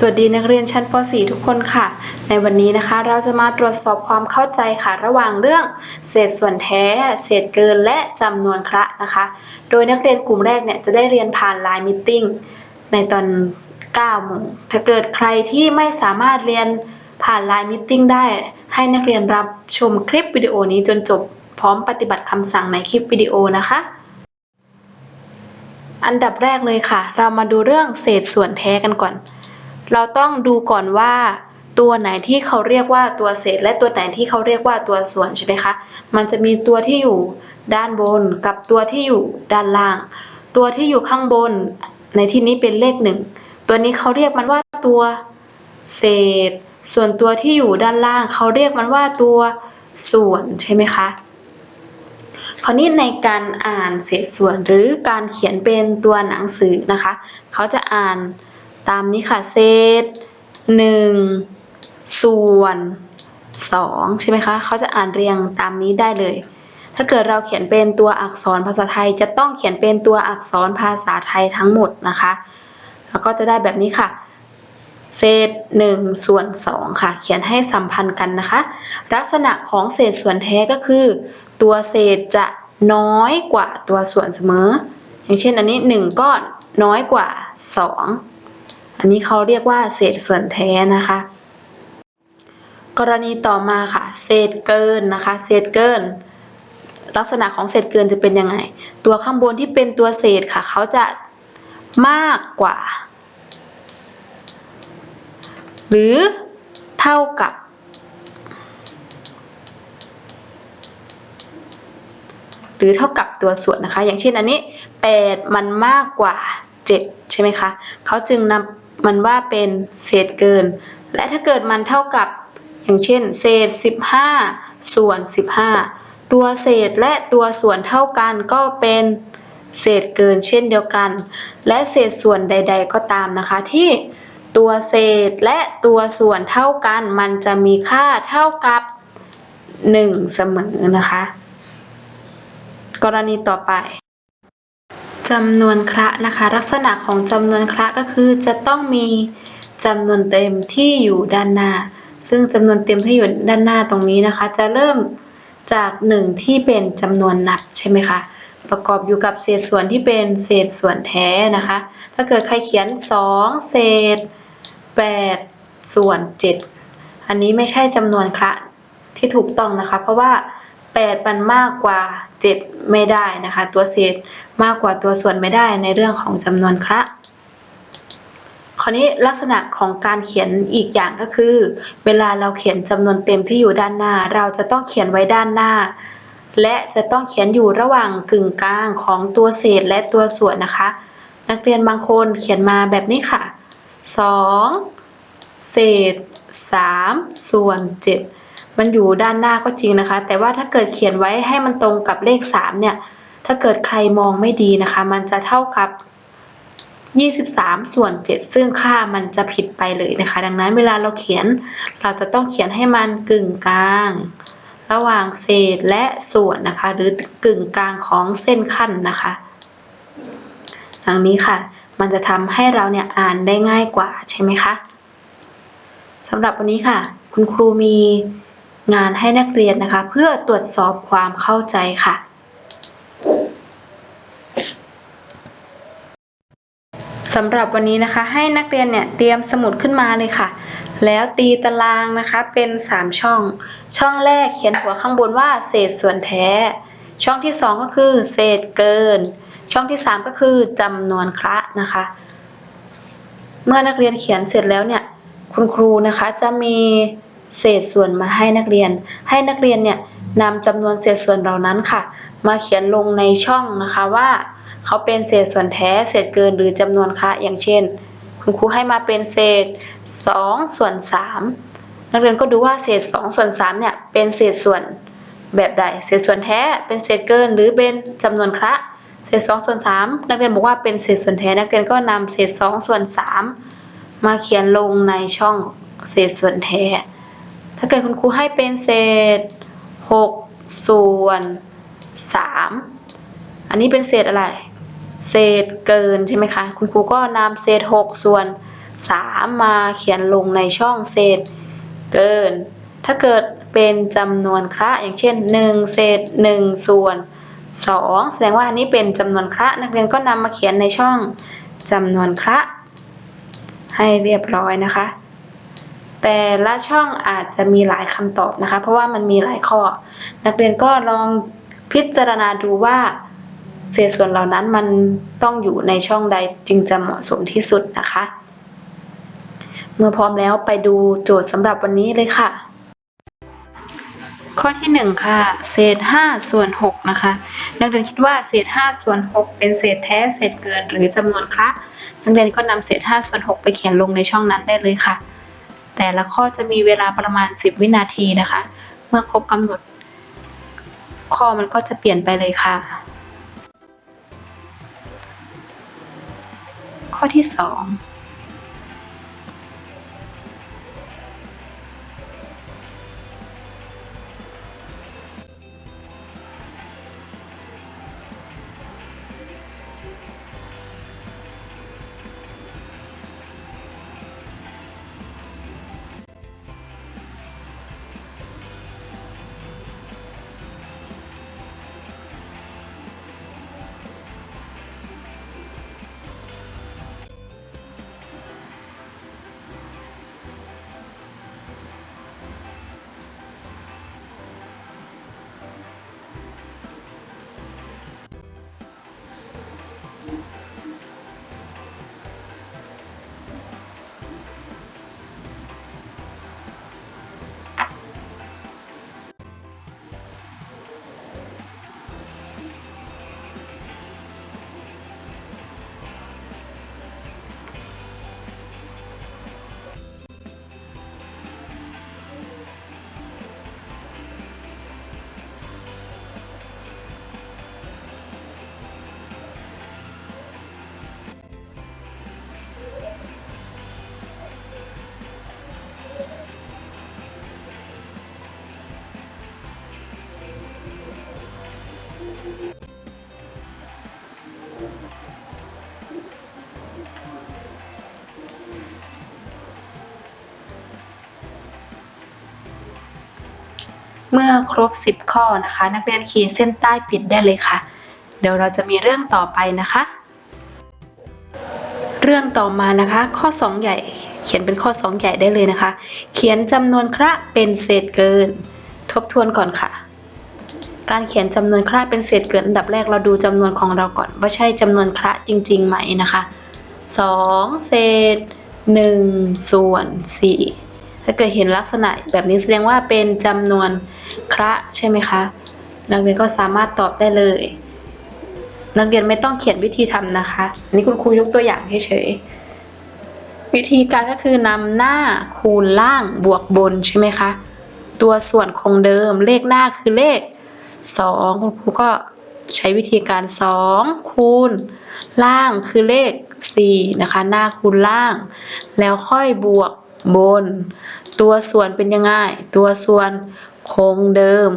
สวัสดีนักเรียนชั้นป .4 ทุกคนค่ะ ในวันนี้นะคะเราจะมาตรวจสอบความเข้าใจค่ะ ระหว่างเรื่องเศษส่วนแท้ เศษเกินและจำนวนคระนะคะ โดยนักเรียนกลุ่มแรกเนี่ยจะได้เรียนผ่านไลน์มิทติ้งในตอน9โมงถ้าเกิดใครที่ไม่สามารถเรียนผ่านไลน์มิทติ้งได้ ให้นักเรียนรับชมคลิปวิดีโอนี้จนจบพร้อมปฏิบัติคำสั่งในคลิปวิดีโอนะคะอันดับแรกเลยค่ะ เรามาดูเรื่องเศษส่วนแท้กันก่อน เราต้องดูก่อนว่าตัวไหนที่เขาเรียกว่าตัวเศษ และตัวไหนที่เขาเรียกว่าตัวส่วนใช่ไหมคะ มันจะมีตัวที่อยู่ด้านบนกับตัวที่อยู่ด้านล่าง ตัวที่อยู่ข้างบนในที่นี้เป็นเลขหนึ่งตัวนี้เขาเรียกมันว่าตัวเศษ ส่วนตัวที่อยู่ด้านล่างเขาเรียกมันว่าตัวส่วนใช่ไหมคะคราวนี้ในการอ่านเศษส่วนหรือการเขียนเป็นตัวหนังสือนะคะ เขาจะอ่าน ตามนี้ค่ะเศษหนึ่งส่วนสองใช่ไหมคะเขาจะอ่านเรียงตามนี้ได้เลย ถ้าเกิดเราเขียนเป็นตัวอักษรภาษาไทย จะต้องเขียนเป็นตัวอักษรภาษาไทยทั้งหมดนะคะ แล้วก็จะได้แบบนี้ค่ะเศษ1ส่วน2ค่ะ เขียนให้สัมพันธ์กันนะคะ ลักษณะของเศษส่วนแท้ก็คือ ตัวเศษจะน้อยกว่าตัวส่วนเสมอ อย่างเช่นอันนี้ 1 ก็น้อยกว่า 2 อันนี้เขาเรียกว่าเศษส่วนแท้นะคะ กรณีต่อมาค่ะ เศษเกินนะคะ เศษเกิน ลักษณะของเศษเกินจะเป็นยังไง ตัวข้างบนที่เป็นตัวเศษค่ะ เขาจะมากกว่า หรือเท่ากับ หรือเท่ากับตัวส่วนนะคะ อย่างเช่นอันนี้ 8 มันมากกว่า 7 ใช่ไหมคะ เขาจึงนำ มันว่าเป็นเศษเกิน และถ้าเกิดมันเท่ากับ อย่างเช่น เศษ 15 ส่วน 15 ตัวเศษและตัวส่วนเท่ากันก็เป็นเศษเกินเช่นเดียวกัน และเศษส่วนใด ๆ ก็ตามนะคะที่ตัวเศษและตัวส่วนเท่ากัน มันจะมีค่าเท่ากับ 1 เสมอนะคะ กรณีต่อไป จำนวนคระนะคะ ลักษณะของจำนวนคระก็คือจะต้องมีจำนวนเต็มที่อยู่ด้านหน้า ซึ่งจำนวนเต็มที่อยู่ด้านหน้าตรงนี้นะคะ จะเริ่มจาก1ที่เป็นจำนวนนับใช่ไหมคะประกอบอยู่กับเศษส่วนที่เป็นเศษส่วนแท้นะคะ ถ้าเกิดใครเขียน 2 เศษ 8 ส่วน 7 อันนี้ไม่ใช่จำนวนคระที่ถูกต้องนะคะ เพราะว่า 8 มันมากกว่า 7 ไม่ได้นะคะ ตัวเศษมากกว่าตัวส่วนไม่ได้ในเรื่องของจำนวนคระคราวนี้ลักษณะของการเขียนอีกอย่างก็คือ เวลาเราเขียนจำนวนเต็มที่อยู่ด้านหน้า เราจะต้องเขียนไว้ด้านหน้า และจะต้องเขียนอยู่ระหว่างกึ่งกลางของตัวเศษและตัวส่วนนะคะ นักเรียนบางคนเขียนมาแบบนี้ค่ะ 2 เศษ 3 ส่วน 7 มันอยู่ด้านหน้าก็จริงนะคะ แต่ว่าถ้าเกิดเขียนไว้ให้มันตรงกับเลข 3 เนี่ย ถ้าเกิดใครมองไม่ดีนะคะ มันจะเท่ากับ 23 ส่วน 7 ซึ่งค่ามันจะผิดไปเลยนะคะ ดังนั้นเวลาเราเขียน เราจะต้องเขียนให้มันกึ่งกลาง ระหว่างเศษและส่วนนะคะ หรือกึ่งกลางของเส้นขั้นนะคะดังนี้ค่ะ มันจะทำให้เราเนี่ยอ่านได้ง่ายกว่าใช่ไหมคะสำหรับวันนี้ค่ะ คุณครูมี งานให้นักเรียนนะคะ เพื่อตรวจสอบความเข้าใจค่ะ สำหรับวันนี้นะคะ ให้นักเรียนเนี่ยเตรียมสมุดขึ้นมาเลยค่ะ แล้วตีตารางนะคะเป็น 3 ช่อง ช่องแรกเขียนหัวข้างบนว่าเศษส่วนแท้ ช่องที่ 2 ก็คือเศษเกิน ช่องที่ 3 ก็คือจำนวนคระนะคะ เมื่อนักเรียนเขียนเสร็จแล้วเนี่ยคุณครูนะคะจะมี เศษส่วนมาให้นักเรียน ให้นักเรียนเนี่ยนำจำนวนเศษส่วนเหล่านั้นค่ะ มาเขียนลงในช่องนะคะว่าเขาเป็นเศษส่วนแท้ เศษเกินหรือจำนวนคะอย่างเช่น คุณครูให้มาเป็นเศษ2ส่วน3นักเรียนก็ดูว่าเศษ2ส่วน3เนี่ยเป็นเศษส่วนแบบใด เศษส่วนแท้เป็นเศษเกินหรือเป็นจำนวนคะเศษ2ส่วน3นักเรียนบอกว่าเป็นเศษส่วนแท้ นักเรียนก็นำเศษ2ส่วน3มาเขียนลงในช่องเศษส่วนแท้ ถ้าเกิดคุณครูให้เป็นเศษ6ส่วน3อันนี้เป็นเศษอะไร เศษเกินใช่ไหมคะ คุณครูก็นำเศษ6ส่วน3มาเขียนลงในช่องเศษเกิน ถ้าเกิดเป็นจำนวนคระอย่างเช่น1เศษ1ส่วน2แสดงว่าอันนี้เป็นจำนวนคระนักเรียนก็นำมาเขียนในช่องจำนวนคระให้เรียบร้อยนะคะ แต่ละช่องอาจจะมีหลายคำตอบนะคะ เพราะว่ามันมีหลายข้อ นักเรียนก็ลองพิจารณาดูว่าเศษส่วนเหล่านั้นมันต้องอยู่ในช่องใดจึงจะเหมาะสมที่สุดนะคะ เมื่อพร้อมแล้วไปดูโจทย์สำหรับวันนี้เลยค่ะ ข้อที่ 1 ค่ะ เศษ5ส่วน6นะคะ นักเรียนคิดว่าเศษ5ส่วน6เป็นเศษแท้เศษเกินหรือจำนวนคระนักเรียนก็นำเศษ5ส่วน6ไปเขียนลงในช่องนั้นได้เลยค่ะ แต่ละข้อจะมีเวลาประมาณ 10 วินาทีนะคะ เมื่อครบกำหนด ข้อมันก็จะเปลี่ยนไปเลยค่ะ ข้อที่ 2 มื่อครบ 10 ข้อนะคะ นักเรียนขีดเส้นใต้ปิดได้เลยค่ะ เดี๋ยวเราจะมีเรื่องต่อไปนะคะ เรื่องต่อมานะคะ ข้อ 2 ใหญ่ เขียนเป็นข้อ 2 ใหญ่ได้เลยนะคะ เขียนจำนวนคระเป็นเศษเกิน ทบทวนก่อนค่ะ การเขียนจำนวนคระเป็นเศษเกินอันดับแรกเราดูจำนวนของเราก่อน ว่าใช่จำนวนคระจริงๆไหมนะคะ 2 เศษ 1 ส่วน 4 ถ้าเกิดเห็นลักษณะแบบนี้แสดงว่าเป็นจำนวนคระใช่ไหมคะ นักเรียนก็สามารถตอบได้เลย นักเรียนไม่ต้องเขียนวิธีทำนะคะ อันนี้คุณครูยกตัวอย่างเฉยๆวิธีการก็คือนำหน้าคูณล่างบวกบนใช่ไหมคะ ตัวส่วนคงเดิมเลขหน้าคือเลข 2 คุณครูก็ใช้วิธีการ 2 คูณ ล่างคือเลข 4 นะคะ หน้าคูณล่าง แล้วค่อยบวก บน ตัวส่วนเป็นยังไง ตัวส่วนคงเดิม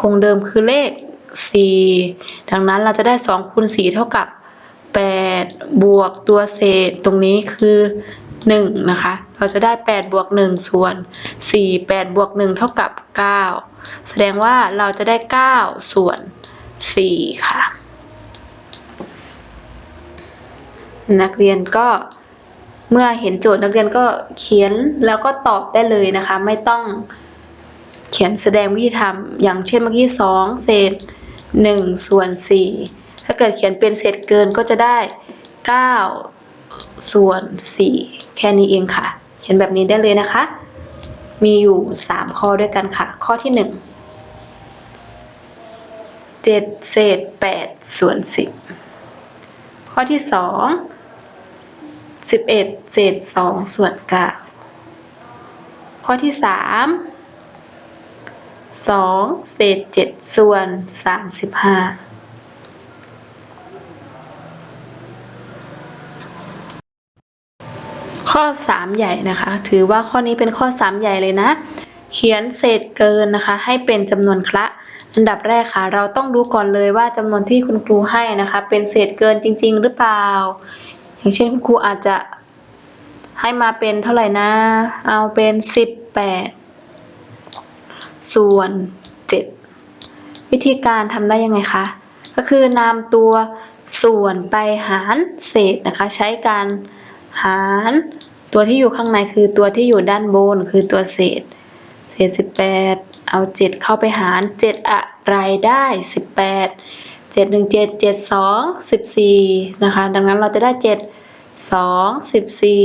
คงเดิมคือเลข 4 ดังนั้นเราจะได้2คูณ4เท่ากับ 8 บวกตัวเศษตรงนี้คือ1นะคะ เราจะได้ 8 บวก 1 ส่วน 4 8 บวก 1 เท่ากับ 9 แสดงว่าเราจะได้ 9 ส่วน 4 ค่ะ นักเรียนก็ เมื่อเห็นโจทย์นักเรียนก็เขียนแล้วก็ตอบได้เลยนะคะ ไม่ต้องเขียนแสดงวิธีทำอย่างเช่นเมื่อกี้สองเศษหนึ่งส่วนสี่ถ้าเกิดเขียนเป็นเศษเกินก็จะได้เก้าส่วนสี่แค่นี้เองค่ะ เขียนแบบนี้ได้เลยนะคะ มีอยู่สามข้อด้วยกันค่ะ ข้อที่หนึ่งเจ็ดเศษแปดส่วนสิบข้อที่สอง สิบเอ็ดเศษสองส่วนเก้าข้อที่สามสองเศษเจ็ดส่วนสามสิบห้าข้อสามใหญ่นะคะ ถือว่าข้อนี้เป็นข้อสามใหญ่เลยนะ เขียนเศษเกินนะคะ ให้เป็นจำนวนคละอันดับแรกค่ะ เราต้องดูก่อนเลยว่าจำนวนที่คุณครูให้นะคะ เป็นเศษเกินจริง ๆ หรือเปล่า อย่างเช่นคุณครูอาจจะให้มาเป็นเท่าไหร่นะ เอาเป็นสิบแปดส่วนเจ็ดวิธีการทำได้ยังไงคะ ก็คือนำตัวส่วนไปหารเศษนะคะ ใช้การหารตัวที่อยู่ข้างในคือตัวที่อยู่ด้านบนคือตัวเศษ เศษสิบแปดเอาเจ็ดเข้าไปหารเจ็ดอะไรได้สิบแปด เจ็ดหนึ่งเจ็ดเจ็ดสองสิบสี่นะคะ ดังนั้นเราจะได้เจ็ดสองสิบสี่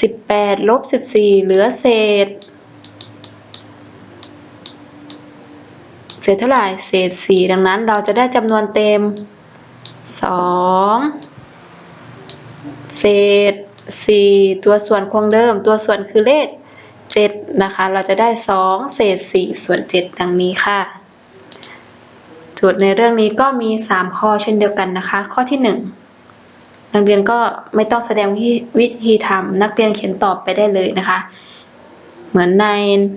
สิบแปดลบสิบสี่เหลือเศษ เศษเท่าไหร่เศษสี่ดังนั้นเราจะได้จำนวนเต็มสองเศษสี่ตัวส่วนคงเดิม ตัวส่วนคือเลขเจ็ดนะคะ เราจะได้สองเศษสี่ส่วนเจ็ดดังนี้ค่ะ โจทย์ในเรื่องนี้ก็มีสามข้อเช่นเดียวกันนะคะ ข้อที่หนึ่งนักเรียนก็ไม่ต้องแสดงวิธีทำนักเรียนเขียนตอบไปได้เลยนะคะ เหมือนใน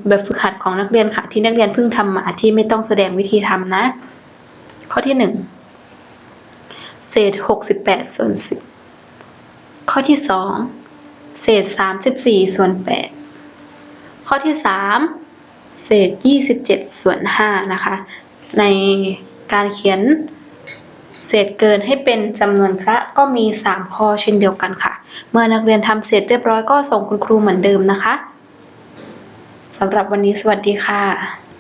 แบบฝึกหัดของนักเรียนค่ะ ที่นักเรียนเพิ่งทำมาที่ไม่ต้องแสดงวิธีทำนะ ข้อที่หนึ่งเศษหกสิบแปดส่วนสิบข้อที่สองเศษสามสิบสี่ส่วนแปดข้อที่สามเศษยี่สิบเจ็ดส่วนห้านะคะ ใน การเขียนเศษเกินให้เป็นจำนวนพระก็มีสามข้อเช่นเดียวกันค่ะ เมื่อนักเรียนทำเสร็จเรียบร้อยก็ส่งคุณครูเหมือนเดิมนะคะสำหรับวันนี้สวัสดีค่ะ